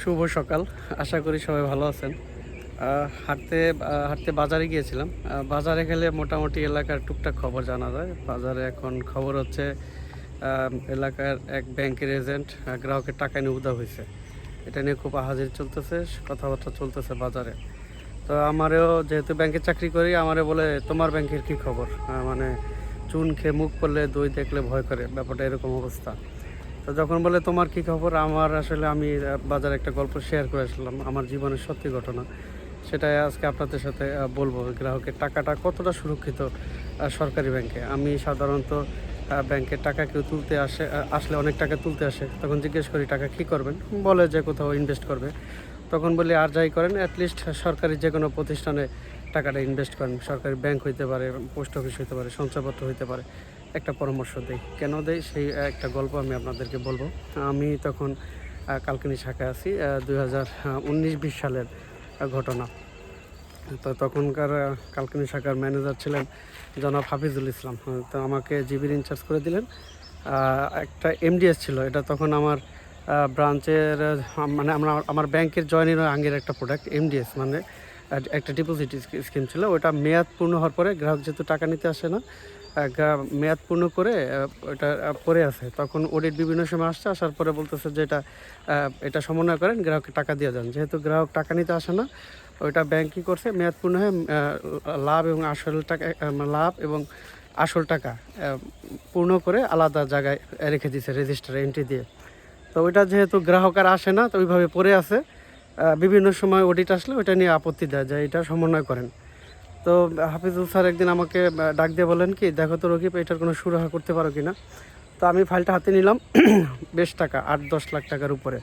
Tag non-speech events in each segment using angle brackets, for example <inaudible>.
শুভ সকাল। আশা করি সবাই ভালো আছেন। হাঁটতে হাঁটতে বাজারে গিয়েছিলাম। বাজারে গেলে মোটামুটি এলাকার টুকটাক খবর জানা যায়। বাজারে এখন খবর হচ্ছে এলাকার এক ব্যাংকের এজেন্ট গ্রাহকের টাকা নিয়ে উদা হয়েছে। এটা নিয়ে খুব আহাজির চলতেছে, কথাবার্তা চলতেছে বাজারে। তো আমারও যেহেতু ব্যাংকে চাকরি করি আমারে বলে, তোমার ব্যাংকের কি খবর? মানে চুন খেয়ে মুখ করলে, দই দেখলে ভয় করে। ব্যাপারটা এরকম অবস্থা। তো যখন বলে, তোমার কি খবর? আমার আসলে আমি বাজারে একটা গল্প শেয়ার করে আসলাম, আমার জীবনের সত্যি ঘটনা। সেটাই আজকে আপনাদের সাথে বলব গ্রাহকের টাকাটা কতটা সুরক্ষিত সরকারি ব্যাংকে। আমি সাধারণত ব্যাংকের টাকা কেউ তুলতে আসে আসলে অনেক টাকা তুলতে আসে, তখন জিজ্ঞেস করি, টাকা কি করবেন? বলে যে কোথাও ইনভেস্ট করবে। তখন বলি, আর যাই করেন অ্যাটলিস্ট সরকারি যে কোনো প্রতিষ্ঠানে টাকাটা ইনভেস্ট করেন। সরকারি ব্যাংক হইতে পারে পোস্ট অফিস হইতে পারে, সঞ্চয়পত্র হইতে পারে। একটা পরামর্শ দেই। কেন দেয় সেই একটা গল্প আমি আপনাদেরকে বলব। আমি তখন কালকিনি শাখায় আছি দুই হাজার উনিশ বিশ সালের ঘটনা। তো তখনকার কালকিনি শাখার ম্যানেজার ছিলেন জনাব হাফিজুল ইসলাম। তো আমাকে জিবির ইনচার্জ করে দিলেন। একটা এমডিএস ছিল। এটা তখন আমার ব্রাঞ্চের মানে আমরা, আমার ব্যাংকের জয়েনিং আঙ্গের একটা প্রোডাক্ট এমডিএস মানে একটা ডিপোজিট স্কিম ছিল। ওটা মেয়াদ পূর্ণ হওয়ার পরে গ্রাহক যেহেতু টাকা নিতে আসে না মেয়াদ পূর্ণ করে আহ, পরে আছে। তখন অডিট বিভিন্ন সময় আসছে আসার পরে বলতেছে যে এটা এটা সমন্বয় করেন গ্রাহককে টাকা দিয়ে যান যেহেতু গ্রাহক টাকা নিতে আসে না ওইটা ব্যাংক কী করছে মেয়াদ পূর্ণ হয়ে লাভ এবং আসল টাকা লাভ এবং আসল টাকা পূর্ণ করে আলাদা জায়গায় রেখে দিয়েছে রেজিস্টার এন্ট্রি দিয়ে। তো ওইটা যেহেতু গ্রাহক আর আসে না তো ওইভাবে পড়ে আছে। বিভিন্ন সময় অডিট আসলে ওইটা নিয়ে আপত্তি দেয় যে এটা সমন্বয় করেন। তো হাফিজুল স্যার একদিন আমাকে ডাক দিয়ে বলেন কি, দেখো তো রকিব, এটার কোনো সুরাহা করতে পারো কি না তো আমি ফাইলটা হাতে নিলাম, <clears throat> বেশ টাকা, আট দশ লাখ টাকার উপরে।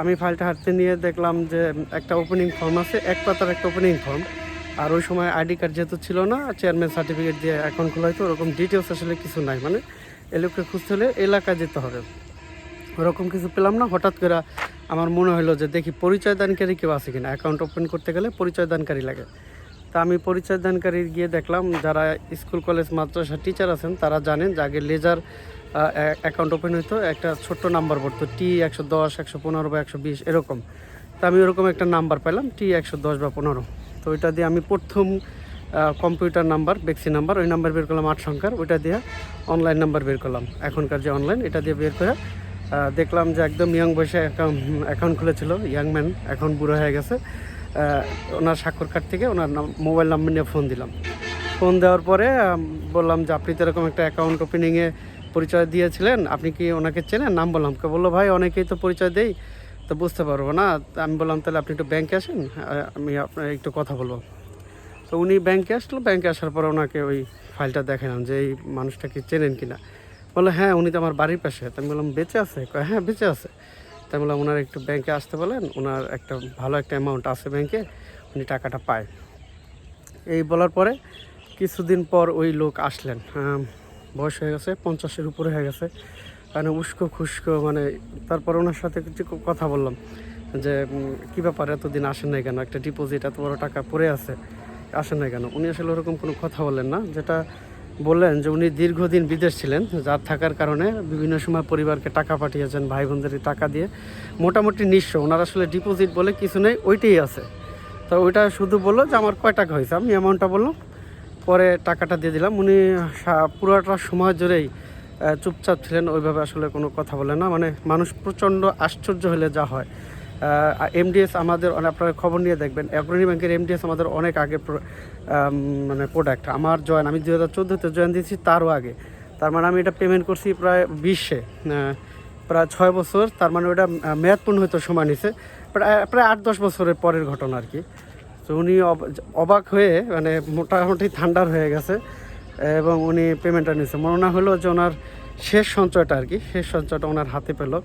আমি ফাইলটা হাতে নিয়ে দেখলাম যে একটা ওপেনিং ফর্ম আছে, এক পাতার একটা ওপেনিং ফর্ম আর ওই সময় আইডি কার্ড যেহেতু ছিল না চেয়ারম্যান সার্টিফিকেট দিয়ে অ্যাকাউন্ট খোলা হয়তো ওরকম ডিটেলস আসলে কিছু নাই। মানে এ লোককে খুঁজতে হলে এলাকায় যেতে হবে। ওরকম কিছু পেলাম না, হঠাৎ করে আমার মনে হলো যে দেখি পরিচয় দানকারী কেউ আছে কিনা। অ্যাকাউন্ট ওপেন করতে গেলে পরিচয় দানকারী লাগে। তা আমি পরিচয় দানকারী গিয়ে দেখলাম, যারা স্কুল, কলেজ, মাদ্রাসা টিচার আছেন, তারা জানেন যে আগে লেজার অ্যাকাউন্ট ওপেন হইতো, একটা ছোট্ট নাম্বার পড়তো টি একশো দশ, একশো পনেরো বা একশো বিশ, এরকম। তা আমি ওরকম একটা নাম্বার পেলাম টি একশো দশ বা পনেরো। তো ওইটা দিয়ে আমি প্রথম কম্পিউটার নাম্বার বেক্সি নাম্বার ওই নাম্বার বের করলাম আট সংখ্যার ওইটা দিয়ে অনলাইন নাম্বার বের করলাম। এখনকার যে অনলাইন এটা দিয়ে বের করে দেখলাম যে একদম ইয়াং বয়সে অ্যাকাউন্ট অ্যাকাউন্ট খুলেছিল ইয়াং ম্যান এখন বুড়ো হয়ে গেছে। ওনার স্বাক্ষর কার্ড থেকে ওনার মোবাইল নাম্বার নিয়ে ফোন দিলাম। ফোন দেওয়ার পরে বললাম যে, আপনি তো এরকম একটা অ্যাকাউন্ট ওপেনিংয়ে পরিচয় দিয়েছিলেন, আপনি কি ওনাকে চেনেন? নাম বললাম। কে বলল, ভাই, অনেকেই তো পরিচয় দেই, তো বুঝতে পারব না আমি বললাম, তাহলে আপনি একটু ব্যাংকে আসেন আমি আপনার একটু কথা বলব। তো উনি ব্যাংকে আসলো ব্যাংকে আসার পরে ওনাকে ওই ফাইলটা দেখালাম যে, এই মানুষটাকে চেনেন কিনা? বলল হ্যাঁ উনি তো আমার বাড়ির পাশে। আমি বললাম, বেঁচে আছে? হ্যাঁ বেঁচে আছে। তাই বললাম ওনার একটু ব্যাংকে আসতে বলেন, ওনার একটা ভালো একটা অ্যামাউন্ট আছে ব্যাংকে উনি টাকাটা পায়। এই বলার পরে কিছুদিন পর ওই লোক আসলেন। বয়স হয়ে গেছে, পঞ্চাশের উপরে হয়ে গেছে। মানে উস্কো খুস্কো মানে তারপর ওনার সাথে কিছু কথা বললাম যে কী ব্যাপার, এতদিন আসেন নাই কেন? একটা ডিপোজিট এত বড় টাকা পড়ে আছে, আসেন নাই কেন? উনি আসলে ওরকম কোনো কথা বলেন না, যেটা বললেন যে উনি দীর্ঘদিন বিদেশ ছিলেন, যার থাকার কারণে বিভিন্ন সময় পরিবারকে টাকা পাঠিয়েছেন ভাই বোনদের টাকা দিয়ে। মোটামুটি নিঃস্ব। ওনার আসলে ডিপোজিট বলে কিছু নেই, ওইটাই আছে। তো ওইটা শুধু বলল যে আমার কয় টাকা হয়েছে, আমি অ্যামাউন্টটা বললাম। পরে টাকাটা দিয়ে দিলাম। উনি পুরোটা সময় জুড়েই চুপচাপ ছিলেন, ওইভাবে আসলে কোনো কথা বলে না। মানে মানুষ প্রচণ্ড আশ্চর্য হলে যা হয়। এমডিএস আমাদের আপনারা খবর নিয়ে দেখবেন। অগ্রণী ব্যাংকের এমডিএস আমাদের অনেক আগে মানে প্রোডাক্ট আমার জয়েন, আমি দু হাজার চোদ্দোতে জয়েন দিয়েছি, তারও আগে। তার মানে আমি এটা পেমেন্ট করছি প্রায় বিশে প্রায় ছয় বছর, তার মানে ওটা মেয়াদপূর্ণ হয়তো সময় নিছে, প্রায় প্রায় আট, দশ বছরের পরের ঘটনা আর কি। তো উনি অব- অবাক হয়ে মানে মোটামুটি ঠান্ডার হয়ে গেছে, এবং উনি পেমেন্টটা নিয়েছে মনে হলো যে ওনার শেষ সঞ্চয়টা আর কি, শেষ সঞ্চয়টা ওনার হাতে পেল।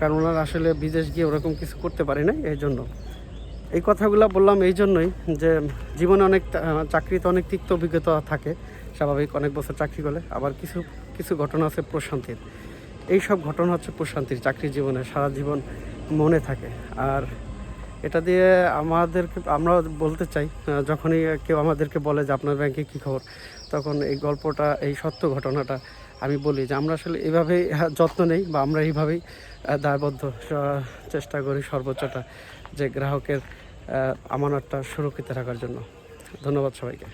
কারণ ওনার আসলে বিদেশ গিয়ে ওরকম কিছু করতে পারি না এই জন্য। এই কথাগুলো বললাম এই জন্যই যে জীবনে অনেক চাকরিতে অনেক তিক্ত অভিজ্ঞতা থাকে, স্বাভাবিক অনেক বছর চাকরি করলে আবার কিছু কিছু ঘটনা আছে প্রশান্তির। এই সব ঘটনা হচ্ছে প্রশান্তির চাকরি জীবনে, সারা জীবন মনে থাকে। আর এটা দিয়ে আমাদেরকে, আমরা বলতে চাই যখনই কেউ আমাদেরকে বলে যে আপনার ব্যাংকে কী খবর, তখন এই গল্পটা, এই সত্য ঘটনাটা আমি বলি যে আমরা আসলে এভাবেই যত্ন নেই বা আমরা এইভাবেই দায়বদ্ধ। চেষ্টা করি সর্বোচ্চটা যে গ্রাহকের আমানতটা সুরক্ষিত রাখার জন্য। ধন্যবাদ সবাইকে।